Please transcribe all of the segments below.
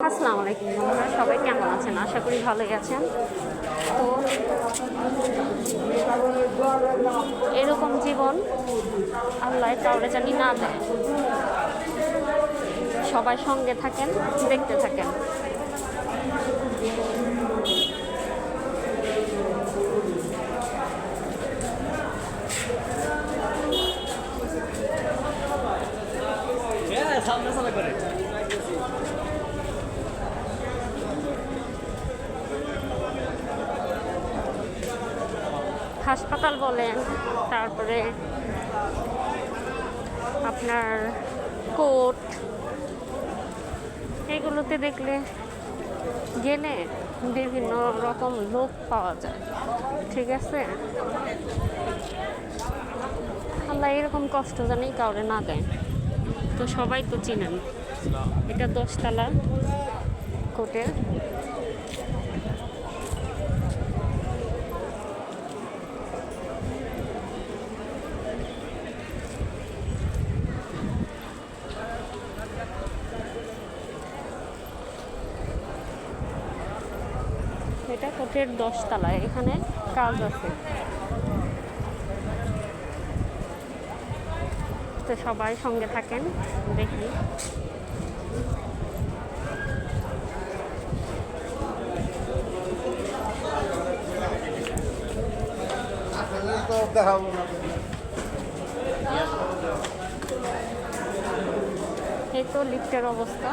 আসসালামু আলাইকুম বন্ধুরা, সবাই কেমন আছেন? আশা করি ভালোই আছেন। তো এরকম জীবন আল্লাহ কাউরে জানি না দেয়। সবাই সঙ্গে থাকেন, দেখতে থাকেন। হ্যাঁ সামনে সামনে করে। হাসপাতাল বলেন, তারপরে আপনার কোর্ট, এগুলোতে দেখলে গেলে বিভিন্ন রকম লোক পাওয়া যায়, ঠিক আছে? আল্লাহ এরকম কষ্ট জানি কাউরে না দেয়। তো সবাই তো চিনেন, এটা দশতলা কোর্টের। এটা কোর্টের দশতলায় এখানে কাজ আছে। তো সবাই সঙ্গে থাকেন, দেখি। তো লিফটের অবস্থা।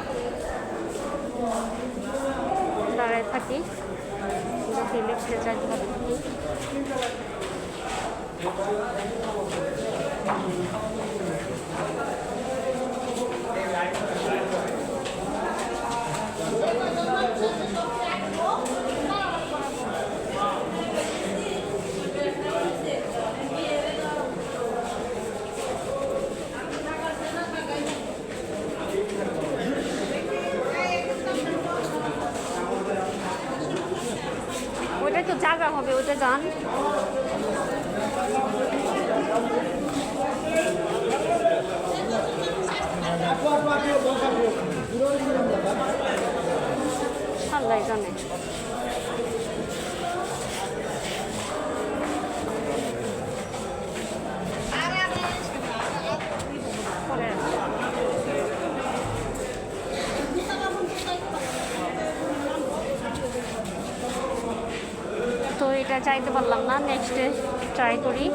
দাঁড়ায় থাকি। 이렇게 이렇게 잘 먹고. জায়গা হবে ওটা আল্লাহ জানে এটা চাইতে পারলাম না। নেক্সটে ট্রাই করি।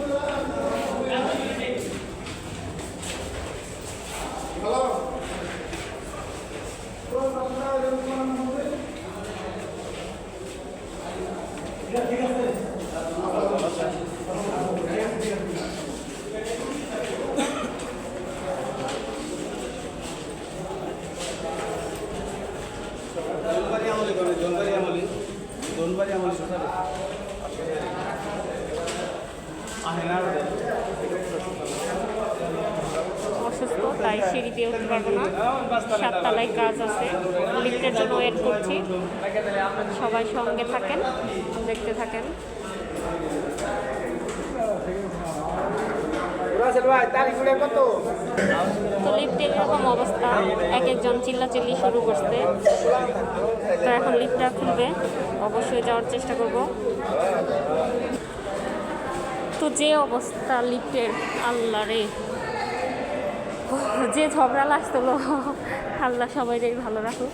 অসুস্থ, তাই সিঁড়ি দিয়ে উঠতে পারব না। সাততলায় কাজ আছে। লিফটের জন্য ওয়েট করছি। সবাই সঙ্গে থাকেন, দেখতে থাকেন। তো লিফটের এরকম অবস্থা। এক একজন চিল্লাচিল্লি শুরু করছে। তো এখন লিফটটা খুলবে। অবশ্যই যাওয়ার চেষ্টা করব। তো যে অবস্থা লিফটের আল্লাহ রে। যে ঝগড়া লাগছিল, আল্লাহ সবাইটাই ভালো রাখুক।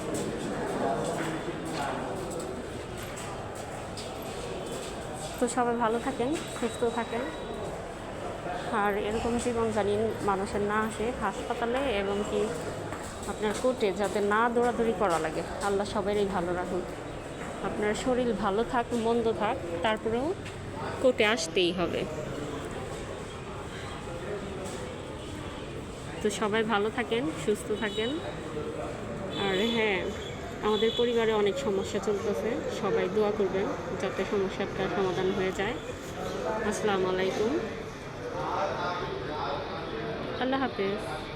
তো সবাই ভালো থাকেন, সুস্থ থাকেন। আর এরকম জীবন জানি মানুষের না আসে হাসপাতালে, এবং কি আপনার কোর্টে যাতে না দৌড়াদৌড়ি করা লাগে, আল্লাহ সবারই ভালো রাখুন আপনার শরীর ভালো থাক, মন্দ থাক, তারপরেও কোর্টে আসতেই হবে। তো সবাই ভালো থাকেন, সুস্থ থাকেন। আর হ্যাঁ আমাদের পরিবারে অনেক সমস্যা চলতেছে। সবাই দোয়া করবেন যাতে সমস্যাটা সমাধান হয়ে যায়। আসসালামু আলাইকুম। আল্লাহ হাফেজ।